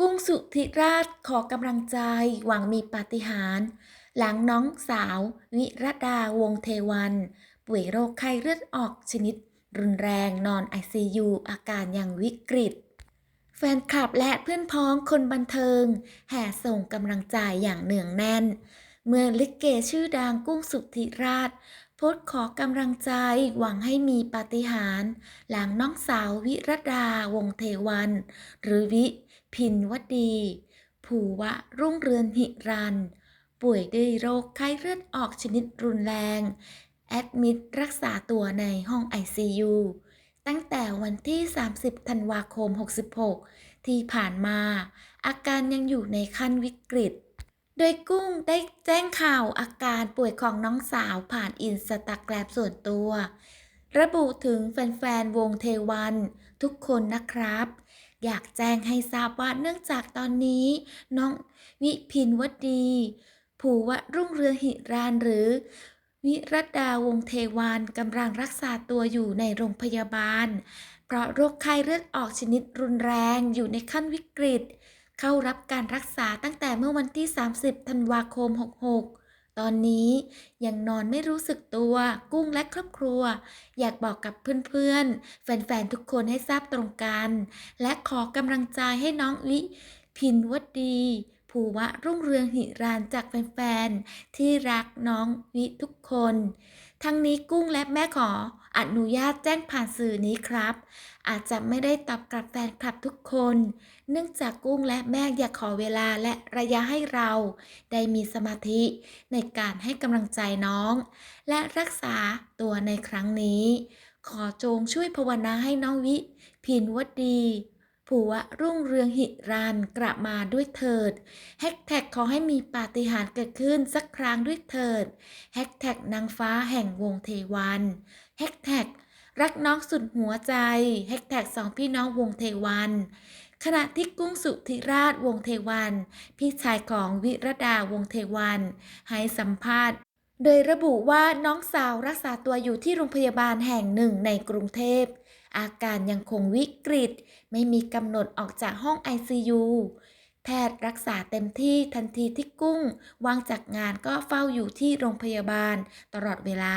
กุ้งสุธิราชขอกำลังใจหวังมีปาฏิหาริย์หลังน้องสาว วิรดาวงเทวัน ป่วยโรคไข้เลือดออกชนิด รุนแรงนอน ICU อาการยังวิกฤต แฟนคลับและเพื่อนพ้องคนบันเทิง แห่ส่งกำลังใจอย่างเนืองแน่น เมื่อลิเกชื่อดังกุ้งสุธิราช พสต์ขอกำลังใจหวังให้มีปาฏิหาริย์หลังน้องสาววิรดาวงเทวัน หรือวิพินวดี ภูวะรุ่งเรืองหิรัน ป่วยด้วยโรคไข้เลือดออกชนิดรุนแรง แอดมิดรักษาตัวในห้อง ICU ตั้งแต่วันที่ 30 ธันวาคม 66 ที่ผ่านมา อาการยังอยู่ในขั้นวิกฤต โดยกุ้งได้แจ้งข่าวอาการป่วยของน้องสาวผ่านอินสตาแกรมส่วนตัว ระบุถึงแฟนๆ วงเทวัน ทุกคนนะครับ อยากแจ้งให้ทราบว่าเนื่องจากตอนนี้ น้องวิพินวดีภูวะรุ่งเรืองหิรานหรือ วิรดาวงเทวานกำลังรักษาตัวอยู่ในโรงพยาบาล เพราะโรคไข้เลือดออกชนิดรุนแรงอยู่ในขั้นวิกฤต เข้ารับการรักษาตั้งแต่เมื่อวันที่ 30 ธันวาคม 66 ตอนนี้ยังนอนไม่รู้สึกตัวกุ้งและครอบครัว อยากบอกกับเพื่อนๆ แฟนๆ ทุกคนให้ทราบตรงกัน และขอกำลังใจให้น้องวิพินวดี ภูวะรุ่งเรืองหิรานจากแฟนๆ ที่รักน้องวิทุกคน ทั้งนี้กุ้งและแม่ขออนุญาตแจ้งผ่านสื่อนี้ครับ อาจจะไม่ได้ตอบกลับแฟนคลับทุกคน เนื่องจากกุ้งและแม่อยากขอเวลาและระยะให้เรา ได้มีสมาธิในการให้กำลังใจน้อง และรักษาตัวในครั้งนี้ ขอจงช่วยภาวนาให้น้องวิ พินวดี ผัวรุ่งเรืองหิรันกลับมาด้วยเถิดแฮกแท็กขอให้มีปาฏิหาริย์เกิดขึ้นสักครั้งด้วยเถิดแฮกแท็กนางฟ้าแห่งวงเทวันแฮกแท็กรักน้องสุดหัวใจแฮกแท็กสองพี่น้องวงเทวันขณะที่กุ้งสุธิราชวงเทวัน พี่ชายของวิรดาวงเทวัน ให้สัมภาษณ์ โดยระบุว่าน้องสาวรักษาตัวอยู่ที่โรงพยาบาลแห่งหนึ่งในกรุงเทพ อาการยังคงวิกฤต ไม่มีกำหนดออกจากห้อง ICU แพทย์รักษาเต็มที่ทันทีที่กุ้งวางจากงานก็เฝ้าอยู่ที่โรงพยาบาลตลอดเวลา